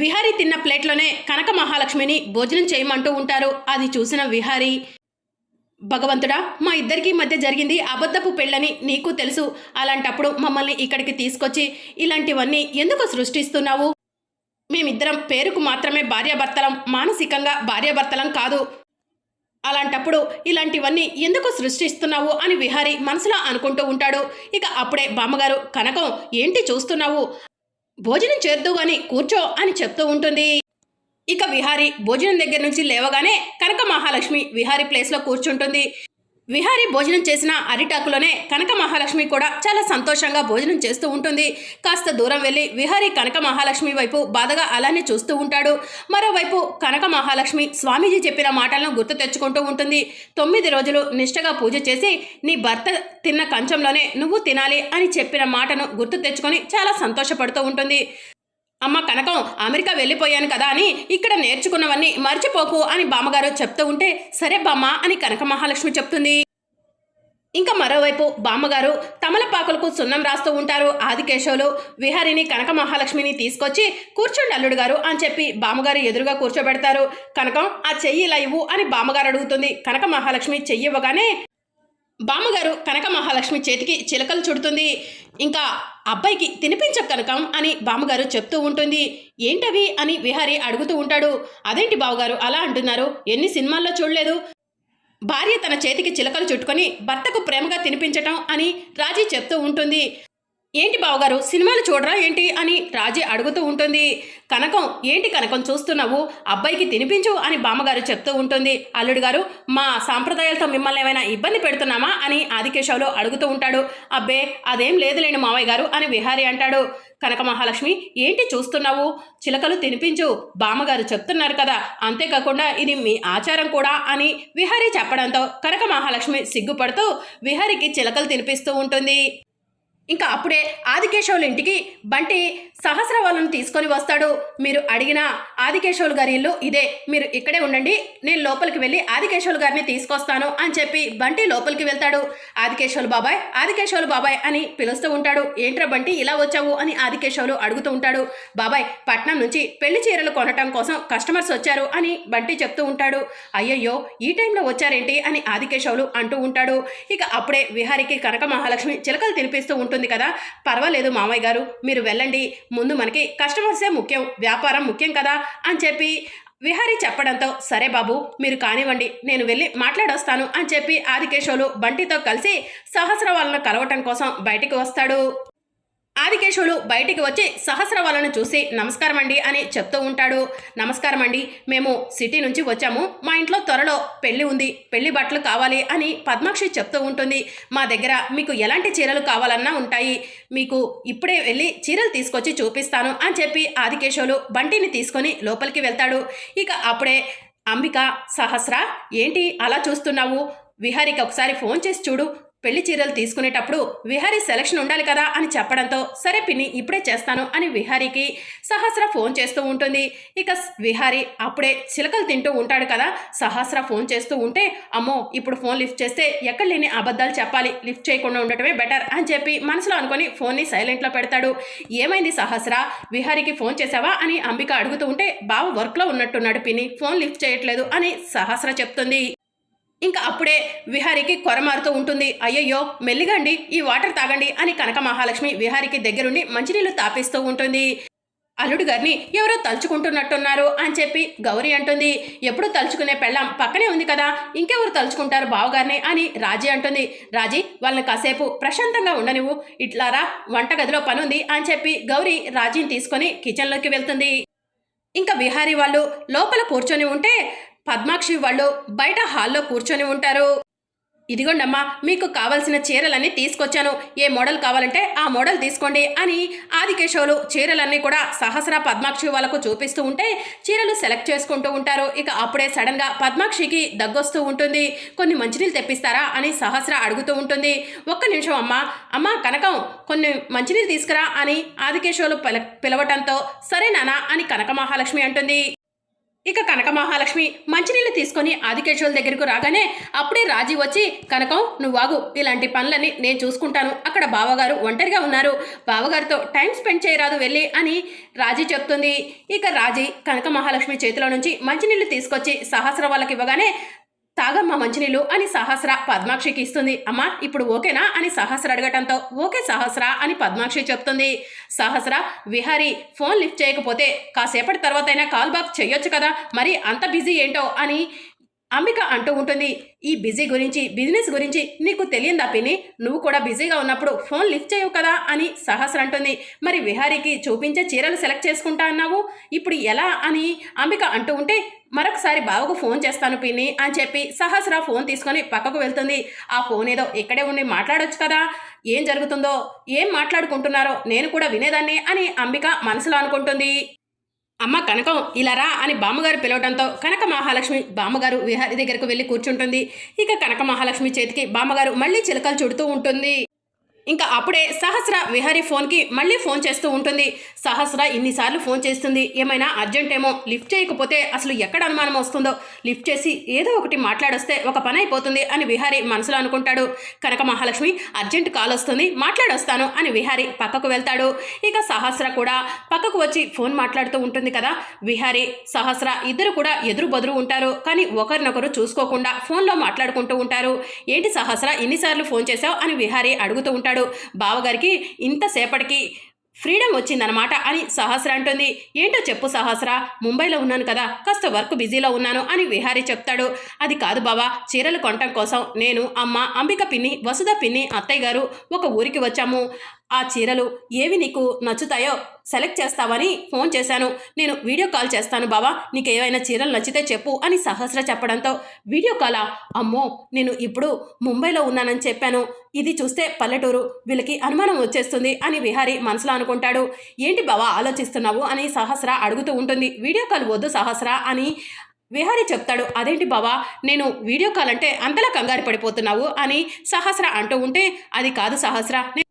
విహారీ తిన్న ప్లేట్లోనే కనక మహాలక్ష్మిని భోజనం చేయమంటూ ఉంటారు. అది చూసిన విహారీ భగవంతుడా మా ఇద్దరికి మధ్య జరిగింది అబద్ధపు పెళ్ళని నీకు తెలుసు. అలాంటప్పుడు మమ్మల్ని ఇక్కడికి తీసుకొచ్చి ఇలాంటివన్నీ ఎందుకు సృష్టిస్తున్నావు? మేమిద్దరం పేరుకు మాత్రమే భార్యాభర్తలం మానసికంగా భార్యాభర్తలం కాదు. అలాంటప్పుడు ఇలాంటివన్నీ ఎందుకు సృష్టిస్తున్నావు అని విహారీ మనసులో అనుకుంటూ ఉంటాడు. ఇక అప్పుడే బామ్మగారు కనకం ఏంటి చూస్తున్నావు? భోజనం చేద్దు గాని కూర్చో అని చెప్తూ ఉంటుంది. ఇక విహారీ భోజనం దగ్గర నుంచి లేవగానే కనక మహాలక్ష్మి విహారీ ప్లేస్లో కూర్చుంటుంది. విహారీ భోజనం చేసిన అరిటాకులోనే కనక మహాలక్ష్మి కూడా చాలా సంతోషంగా భోజనం చేస్తూ ఉంటుంది. కాస్త దూరం వెళ్ళి విహారీ కనక మహాలక్ష్మి వైపు బాధగా అలానే చూస్తూ ఉంటాడు. మరోవైపు కనక మహాలక్ష్మి స్వామీజీ చెప్పిన మాటలను గుర్తు తెచ్చుకుంటూ ఉంటుంది. తొమ్మిది రోజులు నిష్ఠగా పూజ చేసి నీ భర్త తిన్న కంచంలోనే నువ్వు తినాలి అని చెప్పిన మాటను గుర్తు తెచ్చుకొని చాలా సంతోషపడుతూ ఉంటుంది. అమ్మ కనకం అమెరికా వెళ్ళిపోయాను కదా అని ఇక్కడ నేర్చుకున్నవన్నీ మర్చిపోకు అని బామ్మగారు చెప్తూ ఉంటే సరే బామ్మ అని కనక మహాలక్ష్మి చెప్తుంది. ఇంకా మరోవైపు బామ్మగారు తమలపాకులకు సున్నం రాస్తూ ఉంటారు ఆదికేశవులు. విహారిని కనక మహాలక్ష్మిని తీసుకొచ్చి కూర్చోండి అల్లుడు గారు అని చెప్పి బామ్మగారు ఎదురుగా కూర్చోబెడతారు. కనకం ఆ చెయ్యి ఇలా ఇవ్వు అని బామ్మగారు అడుగుతుంది. కనక మహాలక్ష్మి చెయ్యి ఇవ్వగానే బామ్మగారు కనక మహాలక్ష్మి చేతికి చిలకలు చుడుతుంది. ఇంకా అబ్బాయికి తినిపించ కనకం అని బామ్మగారు చెప్తూ ఉంటుంది. ఏంటవి అని విహారీ అడుగుతూ ఉంటాడు. అదేంటి బావగారు అలా అంటున్నారు? ఎన్ని సినిమాల్లో చూడలేదు? భార్య తన చేతికి చిలకలు చుట్టుకొని భర్తకు ప్రేమగా తినిపించటం అని రాజీ చెప్తూ ఉంటుంది. ఏంటి బావగారు? సినిమాలు చూడరా ఏంటి? అని రాజీ అడుగుతూ ఉంటుంది. కనకం ఏంటి కనకం చూస్తున్నావు? అబ్బాయికి తినిపించు అని బామ్మగారు చెప్తూ ఉంటుంది. అల్లుడు గారు మా సాంప్రదాయాలతో మిమ్మల్ని ఏమైనా ఇబ్బంది పెడుతున్నామా? అని ఆదికేశవులు అడుగుతూ ఉంటాడు. అబ్బే అదేం లేదులేండి మావయ్య గారు అని విహారీ అంటాడు. కనక మహాలక్ష్మి ఏంటి చూస్తున్నావు? చిలకలు తినిపించు బామ్మగారు చెప్తున్నారు కదా. అంతేకాకుండా ఇది మీ ఆచారం కూడా అని విహారీ చెప్పడంతో కనక మహాలక్ష్మి సిగ్గుపడుతూ విహారీకి చిలకలు తినిపిస్తూ ఉంటుంది. ఇంకా అప్పుడే ఆదికేశవుల ఇంటికి బంటి సహస్రవాళ్ళను తీసుకొని వస్తాడు. మీరు అడిగిన ఆదికేశవులు గారి ఇల్లు ఇదే. మీరు ఇక్కడే ఉండండి. నేను లోపలికి వెళ్ళి ఆదికేశవులు గారిని తీసుకొస్తాను అని చెప్పి బంటి లోపలికి వెళ్తాడు. ఆదికేశవులు బాబాయ్ ఆదికేశవులు బాబాయ్ అని పిలుస్తూ ఉంటాడు. ఏంట్రా బంటి ఇలా వచ్చావు అని ఆదికేశవులు అడుగుతూ ఉంటాడు. బాబాయ్ పట్నం నుంచి పెళ్ళి చీరలు కొనటం కోసం కస్టమర్స్ వచ్చారు అని బంటి చెప్తూ ఉంటాడు. అయ్యయ్యో ఈ టైంలో వచ్చారేంటి అని ఆదికేశవులు అంటూ ఉంటాడు. ఇక అప్పుడే విహారికి కనక మహాలక్ష్మి చిలకలు తినిపిస్తూ ఉంటుంది. కదా? పర్వాలేదు మామయ్య గారు మీరు వెళ్ళండి. ముందు మనకి కస్టమర్సే ముఖ్యం వ్యాపారం ముఖ్యం కదా? అని చెప్పి విహారీ చెప్పడంతో సరే బాబు మీరు కానివ్వండి నేను వెళ్ళి మాట్లాడొస్తాను అని చెప్పి ఆదికేశవులు బంటితో కలిసి సహస్ర వాళ్ళను కలవటం కోసం బయటికి వస్తాడు. ఆదికేశవులు బయటికి వచ్చి సహస్ర వాళ్ళను చూసి నమస్కారం అండి అని చెప్తూ ఉంటాడు. నమస్కారం అండి మేము సిటీ నుంచి వచ్చాము. మా ఇంట్లో త్వరలో పెళ్ళి ఉంది పెళ్ళి బట్టలు కావాలి అని పద్మాక్షి చెప్తూ ఉంటుంది. మా దగ్గర మీకు ఎలాంటి చీరలు కావాలన్నా ఉంటాయి. మీకు ఇప్పుడే వెళ్ళి చీరలు తీసుకొచ్చి చూపిస్తాను అని చెప్పి ఆదికేశవులు బంటిని తీసుకొని లోపలికి వెళ్తాడు. ఇక అప్పుడే అంబిక సహస్ర ఏంటి అలా చూస్తున్నావు? విహారికి ఒకసారి ఫోన్ చేసి చూడు. పెళ్ళి చీరలు తీసుకునేటప్పుడు విహారీ సెలక్షన్ ఉండాలి కదా అని చెప్పడంతో సరే పిన్ని ఇప్పుడే చేస్తాను అని విహారీకి సహస్ర ఫోన్ చేస్తూ ఉంటుంది. ఇక విహారీ అప్పుడే చిలకలు తింటూ ఉంటాడు కదా. సహస్ర ఫోన్ చేస్తూ ఉంటే అమ్మో ఇప్పుడు ఫోన్ లిఫ్ట్ చేస్తే ఎక్కడ లేని అబద్ధాలు చెప్పాలి. లిఫ్ట్ చేయకుండా ఉండటమే బెటర్ అని చెప్పి మనసులో అనుకొని ఫోన్ని సైలెంట్లో పెడతాడు. ఏమైంది సహస్ర? విహారీకి ఫోన్ చేసావా అని అంబిక అడుగుతూ ఉంటే బావ వర్క్లో ఉన్నట్టున్నాడు పిన్ని ఫోన్ లిఫ్ట్ చేయట్లేదు అని సహస్ర చెప్తుంది. ఇంకా అప్పుడే విహారికి కొరమారుతూ ఉంటుంది. అయ్యయ్యో మెల్లిగండి ఈ వాటర్ తాగండి అని కనక మహాలక్ష్మి విహారికి దగ్గరుండి మంచినీళ్ళు తాపిస్తూ ఉంటుంది. అల్లుడు గారిని ఎవరో తలుచుకుంటున్నట్టున్నారు అని చెప్పి గౌరీ అంటుంది. ఎప్పుడు తలుచుకునే పెళ్ళాం పక్కనే ఉంది కదా ఇంకెవరు తలుచుకుంటారు బావగారిని అని రాజీ అంటుంది. రాజీ వాళ్ళని కాసేపు ప్రశాంతంగా ఉండనివ్వు ఇట్లారా వంటగదిలో పనుంది అని చెప్పి గౌరీ రాజీని తీసుకొని కిచెన్లోకి వెళ్తుంది. ఇంకా విహారీ వాళ్ళు లోపల కూర్చొని ఉంటే పద్మాక్షి వాళ్ళు బయట హాల్లో కూర్చొని ఉంటారు. ఇదిగోండమ్మా మీకు కావలసిన చీరలన్నీ తీసుకొచ్చాను. ఏ మోడల్ కావాలంటే ఆ మోడల్ తీసుకోండి అని ఆదికేశవులు చీరలన్నీ కూడా సహస్ర పద్మాక్షి వాళ్ళకు చూపిస్తూ ఉంటే చీరలు సెలెక్ట్ చేసుకుంటూ ఉంటారు. ఇక అప్పుడే సడన్గా పద్మాక్షికి దగ్గొస్తూ ఉంటుంది. కొన్ని మంచినీళ్ళు తెప్పిస్తారా అని సహస్ర అడుగుతూ ఉంటుంది. ఒక్క నిమిషం అమ్మా అమ్మా కనకం కొన్ని మంచినీళ్ళు తీసుకురా అని ఆదికేశవులు పిల పిలవటంతో సరే నానా అని కనక మహాలక్ష్మి అంటుంది. ఇక కనక మహాలక్ష్మి మంచినీళ్ళు తీసుకొని ఆదికేశ్వరుల దగ్గరకు రాగానే అప్పుడే రాజీ వచ్చి కనకం నువ్వాగు ఇలాంటి పనులన్నీ నేను చూసుకుంటాను. అక్కడ బావగారు ఒంటరిగా ఉన్నారు. బావగారితో టైం స్పెండ్ చేయరాదు వెళ్ళి అని రాజీ చెప్తుంది. ఇక రాజీ కనక మహాలక్ష్మి చేతిలో నుంచి మంచినీళ్ళు తీసుకొచ్చి సహస్ర వాళ్ళకి ఇవ్వగానే తాగమ్మా మంచినీళ్ళు అని సహస్ర పద్మాక్షికి ఇస్తుంది. అమ్మా ఇప్పుడు ఓకేనా అని సహస్ర అడగటంతో ఓకే సహస్ర అని పద్మాక్షి చెప్తుంది. సహస్ర విహారి ఫోన్ లిఫ్ట్ చేయకపోతే కాసేపటి తర్వాత అయినా కాల్ బ్యాక్ చేయొచ్చు కదా మరి అంత బిజీ ఏంటో అని అంబిక అంటూ ఉంటుంది ఈ బిజీ గురించి బిజినెస్ గురించి నీకు తెలియదా పిన్ని? నువ్వు కూడా బిజీగా ఉన్నప్పుడు ఫోన్ లిఫ్ట్ చేయవు కదా? అని సహస్ర అంటుంది. మరి విహారీకి చూపించే చీరలు సెలెక్ట్ చేసుకుంటా అన్నావు? ఇప్పుడు ఎలా? అని అంబిక అంటూ ఉంటే మరొకసారి బావకు ఫోన్ చేస్తాను పిన్ని అని చెప్పి సహస్ర ఫోన్ తీసుకొని పక్కకు వెళ్తుంది. ఆ ఫోన్ ఏదో ఇక్కడే ఉండి మాట్లాడొచ్చు కదా? ఏం జరుగుతుందో? ఏం మాట్లాడుకుంటున్నారో? నేను కూడా వినేదాన్ని అని అంబిక మనసులో అనుకుంటుంది. అమ్మ కనకం ఇలా రా అని బామ్మగారు పిలవడంతో కనక మహాలక్ష్మి బామ్మగారు విహారి దగ్గరకు వెళ్ళి కూర్చుంటుంది. ఇక కనక మహాలక్ష్మి చేతికి బామ్మగారు మళ్ళీ చిలకలు చుడుతూ ఉంటుంది. ఇంకా అప్పుడే సహస్ర విహారీ ఫోన్కి మళ్ళీ ఫోన్ చేస్తూ ఉంటుంది. సహస్ర ఇన్నిసార్లు ఫోన్ చేస్తుంది. ఏమైనా అర్జెంట్ ఏమో లిఫ్ట్ చేయకపోతే అసలు ఎక్కడ అనుమానం వస్తుందో? లిఫ్ట్ చేసి ఏదో ఒకటి మాట్లాడొస్తే ఒక పని అయిపోతుంది అని విహారీ మనసులో అనుకుంటాడు. కనక మహాలక్ష్మి అర్జెంట్ కాల్ వస్తుంది మాట్లాడొస్తాను అని విహారీ పక్కకు వెళ్తాడు. ఇక సహస్ర కూడా పక్కకు వచ్చి ఫోన్ మాట్లాడుతూ ఉంటుంది కదా? విహారీ సహస్ర ఇద్దరు కూడా ఎదురు బదురు ఉంటారు. కానీ ఒకరినొకరు చూసుకోకుండా ఫోన్లో మాట్లాడుకుంటూ ఉంటారు. ఏంటి సహస్ర ఎన్నిసార్లు ఫోన్ చేశావు అని విహారీ అడుగుతూ ఉంటాడు. బావగారికి ఇంతసేపటికి ఫ్రీడమ్ వచ్చిందనమాట అని సహస్ర అంటుంది. ఏంటో చెప్పు సహస్ర ముంబైలో ఉన్నాను కదా కాస్త వర్క్ బిజీలో ఉన్నాను అని విహారీ చెప్తాడు. అది కాదు బావా చీరలు కొనటం కోసం నేను అమ్మ అంబిక పిన్ని వసుధ పిన్ని అత్తయ్య గారు ఒక ఊరికి వచ్చాము. ఆ చీరలు ఏవి నీకు నచ్చుతాయో సెలెక్ట్ చేస్తావని ఫోన్ చేశాను. నేను వీడియో కాల్ చేస్తాను బావా నీకు ఏవైనా చీరలు నచ్చితే చెప్పు అని సహస్ర చెప్పడంతో వీడియో కాలా? అమ్మో నేను ఇప్పుడు ముంబైలో ఉన్నానని చెప్పాను. ఇది చూస్తే పల్లెటూరు వీళ్ళకి అనుమానం వచ్చేస్తుంది అని విహారీ మనసులో అనుకుంటాడు. ఏంటి బావా ఆలోచిస్తున్నావు? అని సహస్ర అడుగుతూ ఉంటుంది. వీడియో కాల్ వద్దు సహస్ర అని విహారీ చెప్తాడు. అదేంటి బావా నేను వీడియో కాల్ అంటే అంతలా కంగారు పడిపోతున్నావు? అని సహస్ర అంటూ ఉంటే అది కాదు సహస్ర నేను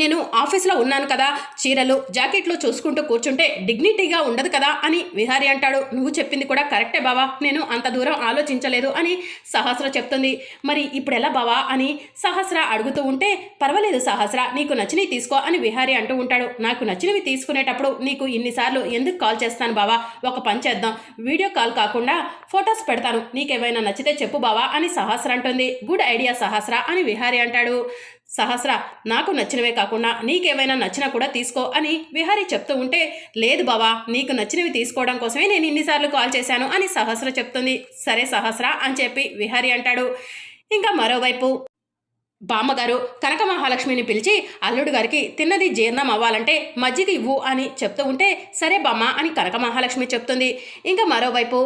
నేను ఆఫీస్లో ఉన్నాను కదా చీరలు జాకెట్లు చూసుకుంటూ కూర్చుంటే డిగ్నిటీగా ఉండదు కదా అని విహారీ అంటాడు. నువ్వు చెప్పింది కూడా కరెక్టే బావా నేను అంత దూరం ఆలోచించలేదు అని సహస్ర చెప్తుంది. మరి ఇప్పుడు ఎలా బావా అని సహస్ర అడుగుతూ ఉంటే పర్వాలేదు సహస్ర నీకు నచ్చినవి తీసుకో అని విహారీ అంటూ ఉంటాడు. నాకు నచ్చినవి తీసుకునేటప్పుడు నీకు ఇన్నిసార్లు ఎందుకు కాల్ చేస్తాను బావా ఒక పని చేద్దాం. వీడియో కాల్ కాకుండా ఫొటోస్ పెడతాను. నీకేమైనా నచ్చితే చెప్పు బావా అని సహస్ర అంటుంది. గుడ్ ఐడియా సహస్ర అని విహారీ అంటాడు. సహస్ర నాకు నచ్చినవే కాకుండా నీకేమైనా నచ్చినా కూడా తీసుకో అని విహారీ చెప్తూ ఉంటే లేదు బావా నీకు నచ్చినవి తీసుకోవడం కోసమే నేను ఇన్నిసార్లు కాల్ చేశాను అని సహస్ర చెప్తుంది. సరే సహస్ర అని చెప్పి విహారీ అంటాడు. ఇంకా మరోవైపు బామ్మగారు కనక మహాలక్ష్మిని పిలిచి అల్లుడు గారికి తిన్నది జీర్ణం అవ్వాలంటే మజ్జిగ ఇవ్వు అని చెప్తూ ఉంటే సరే బామ్మ అని కనక మహాలక్ష్మి చెప్తుంది. ఇంకా మరోవైపు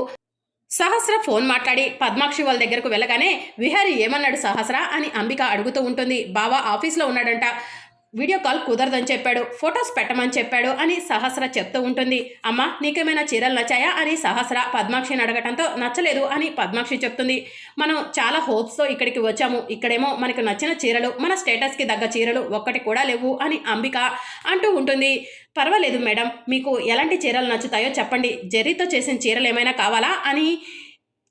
సహస్ర ఫోన్ మాట్లాడి పద్మాక్షి వాళ్ళ దగ్గరకు వెళ్ళగానే విహారి ఏమన్నాడు సహస్ర? అని అంబిక అడుగుతూ ఉంటుంది. బావ ఆఫీస్లో ఉన్నాడంట. వీడియో కాల్ కుదరదని చెప్పాడు ఫొటోస్ పెట్టమని చెప్పాడు అని సహస్ర చెప్తూ ఉంటుంది. అమ్మ నీకేమైనా చీరలు నచ్చాయా అని సహస్ర పద్మాక్షిని అడగటంతో నచ్చలేదు అని పద్మాక్షి చెప్తుంది. మనం చాలా హోప్స్తో ఇక్కడికి వచ్చాము. ఇక్కడేమో మనకు నచ్చిన చీరలు మన స్టేటస్కి తగ్గ చీరలు ఒక్కటి కూడా లేవు అని అంబిక అంటూ ఉంటుంది. పర్వాలేదు మేడం మీకు ఎలాంటి చీరలు నచ్చుతాయో చెప్పండి. జరీతో చేసిన చీరలు ఏమైనా కావాలా అని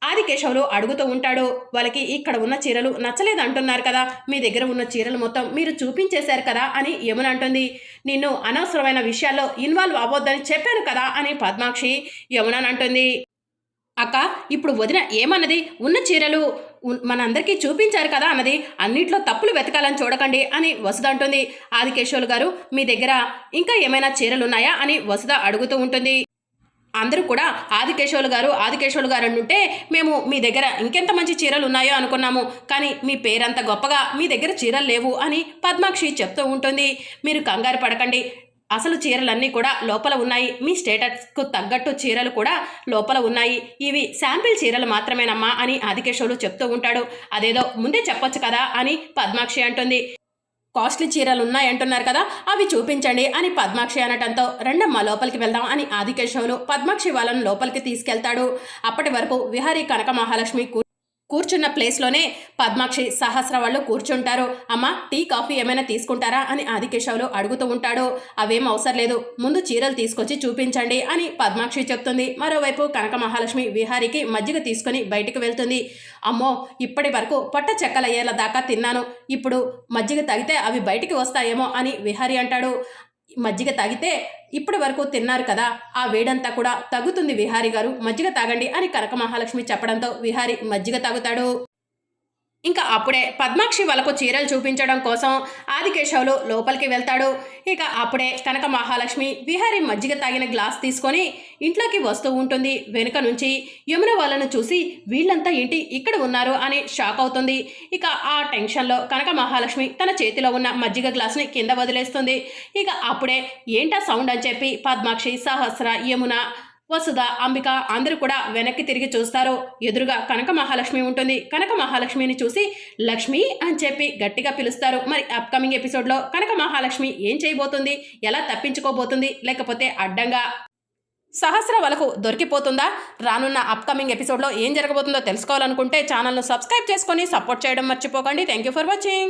ఆదికేశవులు అడుగుతూ ఉంటాడు వాళ్ళకి ఇక్కడ ఉన్న చీరలు నచ్చలేదు అంటున్నారు కదా మీ దగ్గర ఉన్న చీరలు మొత్తం మీరు చూపించేశారు కదా అని యమున అంటుంది. నిన్ను అనవసరమైన విషయాల్లో ఇన్వాల్వ్ అవ్వద్దని చెప్పాను కదా అని పద్మాక్షి యమున అంటుంది. అక్క ఇప్పుడు వదిన ఏమన్నది? ఉన్న చీరలు మనందరికీ చూపించారు కదా అన్నది అన్నిట్లో తప్పులు వెతకాలని చూడకండి అని వసుధ అంటుంది. ఆదికేశవులు గారు మీ దగ్గర ఇంకా ఏమైనా చీరలు ఉన్నాయా అని వసుధ అడుగుతూ ఉంటుంది. అందరూ కూడా ఆదికేశవులు గారు ఆదికేశవులు గారు అంటుంటే మేము మీ దగ్గర ఇంకెంత మంచి చీరలు ఉన్నాయో అనుకున్నాము కానీ మీ పేరంత గొప్పగా మీ దగ్గర చీరలు లేవు అని పద్మాక్షి చెప్తూ ఉంటుంది. మీరు కంగారు పడకండి. అసలు చీరలన్నీ కూడా లోపల ఉన్నాయి. మీ స్టేటస్కు తగ్గట్టు చీరలు కూడా లోపల ఉన్నాయి. ఇవి శాంపిల్ చీరలు మాత్రమేనమ్మా అని ఆదికేశవులు చెప్తూ ఉంటాడు. అదేదో ముందే చెప్పొచ్చు కదా అని పద్మాక్షి అంటుంది. కాస్ట్లీ చీరలు ఉన్నాయంటున్నారు కదా అవి చూపించండి అని పద్మాక్షి అనటంతో రెండమ్మ లోపలికి వెళ్దాం అని ఆదికేశవులు పద్మాక్షి వాళ్ళను లోపలికి తీసుకెళ్తాడు. అప్పటి వరకు విహారీ కనక మహాలక్ష్మి కూర్చున్న ప్లేస్లోనే పద్మాక్షి సహస్ర వాళ్ళు కూర్చుంటారు. అమ్మ టీ కాఫీ ఏమైనా తీసుకుంటారా అని ఆదికేశవులు అడుగుతూ ఉంటాడు. అవేం అవసరం లేదు. ముందు చీరలు తీసుకొచ్చి చూపించండి అని పద్మాక్షి చెప్తుంది. మరోవైపు కనక మహాలక్ష్మి విహారికి మజ్జిగ తీసుకొని బయటికి వెళ్తుంది. అమ్మో ఇప్పటి వరకు పొట్ట చెక్కలయ్యేలా దాకా తిన్నాను. ఇప్పుడు మజ్జిగ తగితే అవి బయటికి వస్తాయేమో అని విహారి అంటాడు. మజ్జిగ తాగితే ఇప్పటి వరకు తిన్నారు కదా ఆ వేడంతా కూడా తగ్గుతుంది విహారి గారు. మజ్జిగ తాగండి అని కనక మహాలక్ష్మి చెప్పడంతో విహారి మజ్జిగ తాగుతాడు. ఇంకా అప్పుడే పద్మాక్షి వాళ్ళకు చీరలు చూపించడం కోసం ఆదికేశవులు లోపలికి వెళ్తాడు. ఇక అప్పుడే కనక మహాలక్ష్మి విహారి మజ్జిగ తాగిన గ్లాస్ తీసుకొని ఇంట్లోకి వస్తూ ఉంటుంది. వెనుక నుంచి యమున వాళ్ళను చూసి వీళ్ళంతా ఏంటి ఇక్కడ ఉన్నారు అని షాక్ అవుతుంది. ఇక ఆ టెన్షన్లో కనక మహాలక్ష్మి తన చేతిలో ఉన్న మజ్జిగ గ్లాస్ని కింద వదిలేస్తుంది. ఇక అప్పుడే ఏంటా సౌండ్ అని చెప్పి పద్మాక్షి సహస్ర యమున వసుధ అంబిక అందరూ కూడా వెనక్కి తిరిగి చూస్తారు. ఎదురుగా కనక మహాలక్ష్మి ఉంటుంది. కనక మహాలక్ష్మిని చూసి లక్ష్మి అని చెప్పి గట్టిగా పిలుస్తారు. మరి అప్కమింగ్ ఎపిసోడ్లో కనక మహాలక్ష్మి ఏం చేయబోతుంది? ఎలా తప్పించుకోబోతుంది? లేకపోతే అడ్డంగా సహస్ర వలకు దొరికిపోతుందా? రానున్న అప్కమింగ్ ఎపిసోడ్లో ఏం జరగబోతుందో తెలుసుకోవాలనుకుంటే ఛానల్ను సబ్స్క్రైబ్ చేసుకొని సపోర్ట్ చేయడం మర్చిపోకండి. Thank you for watching